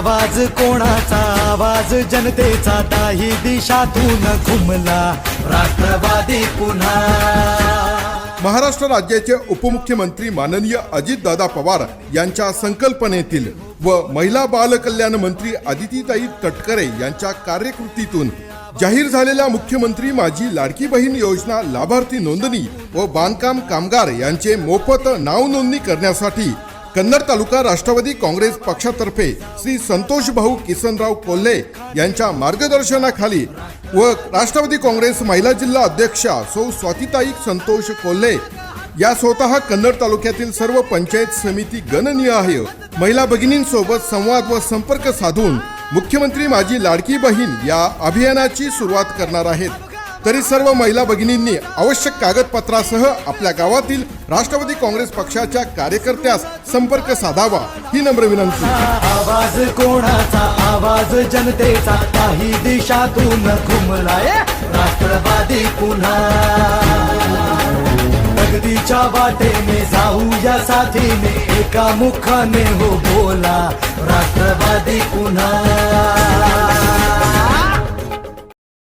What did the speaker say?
आवाज कोणाचा? आवाज जनतेचा. ताही दिशातून घुमला राष्ट्रवादी पुन्हा. महाराष्ट्र राज्याचे उपमुख्यमंत्री माननीय अजितदादा पवार यांच्या संकल्पनेतील व महिला बाल कल्याण मंत्री आदितीताई तटकरे यांच्या कार्यकृतीतून जाहीर झालेल्या मुख्यमंत्री माझी लाडकी बहीण योजना लाभार्थी नोंदणी व बांधकाम कामगार यांचे मोफत नाव नोंदणी करण्यासाठी कन्नड तालुका राष्ट्रवादी काँग्रेस पक्षातर्फे श्री संतोष भाऊ किसनराव कोल्हे यांच्या मार्गदर्शनाखाली व राष्ट्रवादी काँग्रेस महिला जिल्हा अध्यक्षा सौ स्वातिताई संतोष कोल्हे या स्वतः कन्नड तालुक्यातील सर्व पंचायत समिती गणनीय आहे. महिला भगिनींसोबत संवाद व संपर्क साधून मुख्यमंत्री माझी लाडकी बहीण या अभियानाची सुरुवात करणार आहेत. तरी सर्व महिला भगिनींनी आवश्यक कागदपत्रासह आपल्या गावातील राष्ट्रवादी काँग्रेस पक्षाच्या कार्यकर्त्यास संपर्क साधावा ही नम्र विनंती. आवाज कोणाचा? आवाज जनतेचा. काही दिशातून घुमलाय राष्ट्रवादी पुन्हा. प्रगतीच्या वाटेने जाऊया साथीने. एका मुखाने हो बोला राष्ट्रवादी पुन्हा.